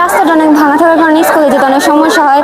রাস্তাটা অনেক ভাঙা থাকার কারণে যেতে অনেক সমস্যা হয়।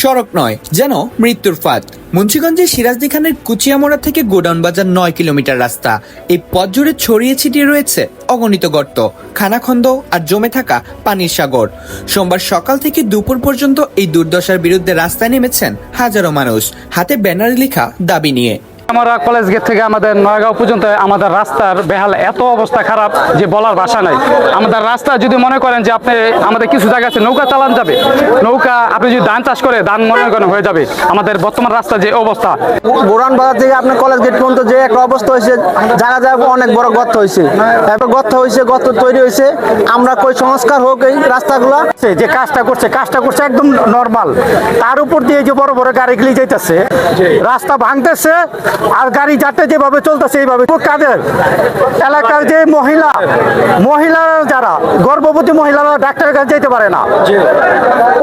সড়ক নয়, যেন মৃত্যুর ফাঁদ। মুন্সিগঞ্জের সিরাজদি খানের কুচিয়ামোড়া থেকে গোডাউন বাজার নয় কিলোমিটার রাস্তা। এই পথ জুড়ে ছড়িয়ে ছিটিয়ে রয়েছে অগণিত গর্ত, খানাখন্দ আর জমে থাকা পানির সাগর। সোমবার সকাল থেকে দুপুর পর্যন্ত এই দুর্দশার বিরুদ্ধে রাস্তায় নেমেছেন হাজারো মানুষ। হাতে ব্যানারে লেখা দাবি নিয়ে। আমরা কলেজ গেট থেকে আমাদের নয়গাঁও পর্যন্ত আমাদের রাস্তার বেহাল এত অবস্থা খারাপ যে বলার ভাষা নাই। আমাদের রাস্তা যদি মনে করেন যে আপনি আমাদের কিছু জায়গা আছে, নৌকা চালান যাবে। নৌকা আপনি যদি ধান চাষ করে, ধান মনে করেন হয়ে যাবে। আমাদের বর্তমান রাস্তা যে অবস্থা। বোরান বাজার থেকে আপনার কলেজ গেট পর্যন্ত যে একটা অবস্থা হয়েছে, জায়গা জায়গা অনেক বড় গর্ত হয়েছে। তারপর গর্ত হয়েছে, গর্ত তৈরি হয়েছে। আমরা কই সংস্কার হোক এই রাস্তাগুলো। যে কাজটা করছে কাজটা করছে একদম নর্মাল তার উপর দিয়ে যে বড় বড় গাড়িগুলি যাইতেছে, রাস্তা ভাঙতেছে আর গাড়ি যাতে যেভাবে চলতেছে এইভাবে কাদের? এলাকার যে মহিলা মহিলারা যারা, গর্ভবতী মহিলারা ডাক্তারের কাছে যেতে পারে না।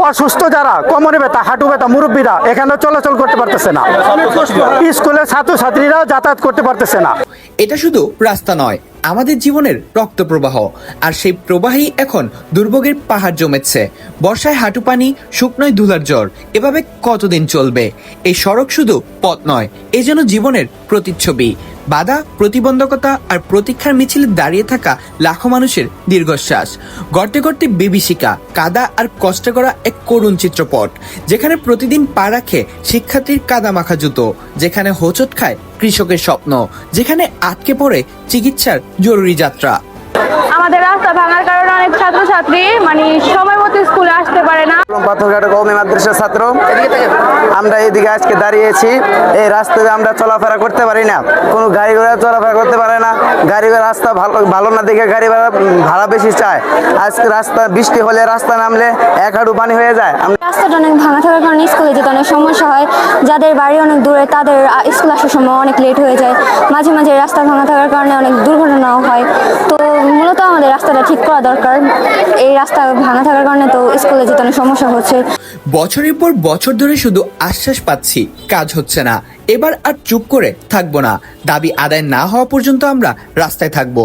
অসুস্থ যারা, কোমরে ব্যথা, হাঁটু ব্যথা, মুরব্বীরা এখানে চলাচল করতে পারতেছে না। স্কুলের ছাত্রছাত্রীরা যাতায়াত করতে পারতেছে না। এটা শুধু রাস্তা নয় আমাদের জীবনের রক্ত প্রবাহ আর সেই প্রবাহেই এখন দুর্ভোগের পাহাড় জমেছে। বর্ষায় হাঁটু পানি, শুকনোয় ধুলার জ্বর, এভাবে কতদিন চলবে? এই সড়ক শুধু পথ নয়, এ যেন জীবনের প্রতিচ্ছবি। বাধা, প্রতিবন্ধকতা আর প্রতীক্ষার মিছিলে দাঁড়িয়ে থাকা লাখো মানুষের দীর্ঘশ্বাস। গর্তে গর্তে বিভীষিকা, কাদা আর কষ্ট করা এক করুণ চিত্রপট, যেখানে প্রতিদিন পা রাখে শিক্ষার্থীর কাদা মাখা জুতো, যেখানে হোঁচট খায় কৃষকের স্বপ্ন যেখানে আটকে পড়ে চিকিৎসার জরুরি যাত্রা। আমাদের রাস্তা ভাঙার কারণে অনেক ছাত্রছাত্রী মানে সময় মতো স্কুলে আসতে পারে না। পাথরঘাট কৌমি মাদ্রাসার ছাত্র। আমরা এদিকে আজকে দাঁড়িয়েছি। এই রাস্তাতে আমরা চলাফেরা করতে পারি না। কোনো গাড়ি ঘোড়া চলাফেরা করতে পারে না। গাড়ি রাস্তা ভালো ভালো না দেখে গাড়ি ভাড়া ভাড়া বেশি চায়। আজকে রাস্তা, বৃষ্টি হলে রাস্তা নামলে এক হাঁটু পানি হয়ে যায়। রাস্তাটা অনেক ভাঙা থাকার কারণে স্কুলে যেতে অনেক সমস্যা হয়। যাদের বাড়ি অনেক দূরে, তাদের স্কুল আসার সময় অনেক লেট হয়ে যায়। মাঝে মাঝে রাস্তা ভাঙা থাকার কারণে অনেক দুর্ঘটনাও হয়। রাস্তাটা ঠিক করা দরকার। এই রাস্তা ভাঙা থাকার কারণে তো স্কুলে যেতে অনেক সমস্যা হচ্ছে। বছরের পর বছর ধরে শুধু আশ্বাস পাচ্ছি, কাজ হচ্ছে না। এবার আর চুপ করে থাকব না। দাবি আদায় না হওয়া পর্যন্ত আমরা রাস্তায় থাকব।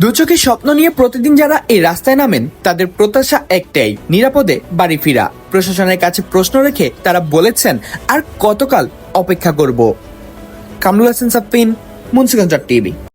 দু চোখে স্বপ্ন নিয়ে প্রতিদিন যারা এই রাস্তায় নামেন, তাদের প্রত্যাশা একটাই, নিরাপদে বাড়ি ফিরা। প্রশাসনের কাছে প্রশ্ন রেখে তারা বলেছেন, আর কতকাল অপেক্ষা করব? কামরুল হাসান সাফিন মুন্সিগঞ্জ টিভি।